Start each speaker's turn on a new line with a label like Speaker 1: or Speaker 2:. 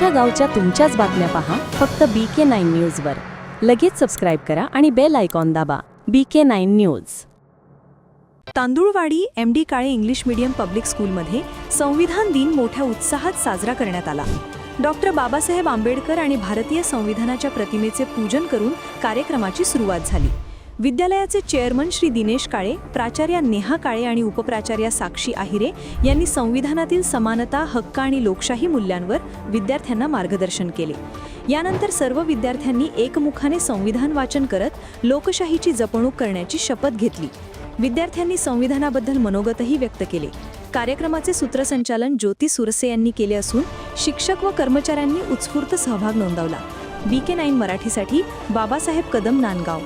Speaker 1: तुमच्या गावच्या तुमच्याच बातम्या पहा. फक्त बी के नाईन न्यूजवर लगेच सबस्क्राईब करा आणि बेल आयकॉन दाबा. B K nine news
Speaker 2: Tandulwadi M D Kale English medium public स्कूलमध्ये संविधान दिन मोठ्या उत्साहात साजरा करण्यात आला. डॉक्टर बाबासाहेब आंबेडकर आणि भारतीय संविधानाच्या प्रतिमेचे पूजन करून कार्यक्रमाची सुरुवात झाली. विद्यालयाचे चेअरमन श्री दिनेश काळे प्राचार्या नेहा काळे आणि उपप्राचार्या साक्षी आहिरे यांनी संविधानातील समानता हक्क आणि लोकशाही मूल्यांवर विद्यार्थ्यांना मार्गदर्शन केले. यानंतर सर्व विद्यार्थ्यांनी एकमुखाने संविधान वाचन करत लोकशाहीची जपणूक करण्याची शपथ घेतली. विद्यार्थ्यांनी संविधानाबद्दल मनोगतही व्यक्त केले. कार्यक्रमाचे सूत्रसंचालन ज्योती सुरसे यांनी केले असून शिक्षक व कर्मचाऱ्यांनी उत्स्फूर्त सहभाग नोंदवला. बी के नाईन मराठीसाठी बाबासाहेब कदम नांदगाव.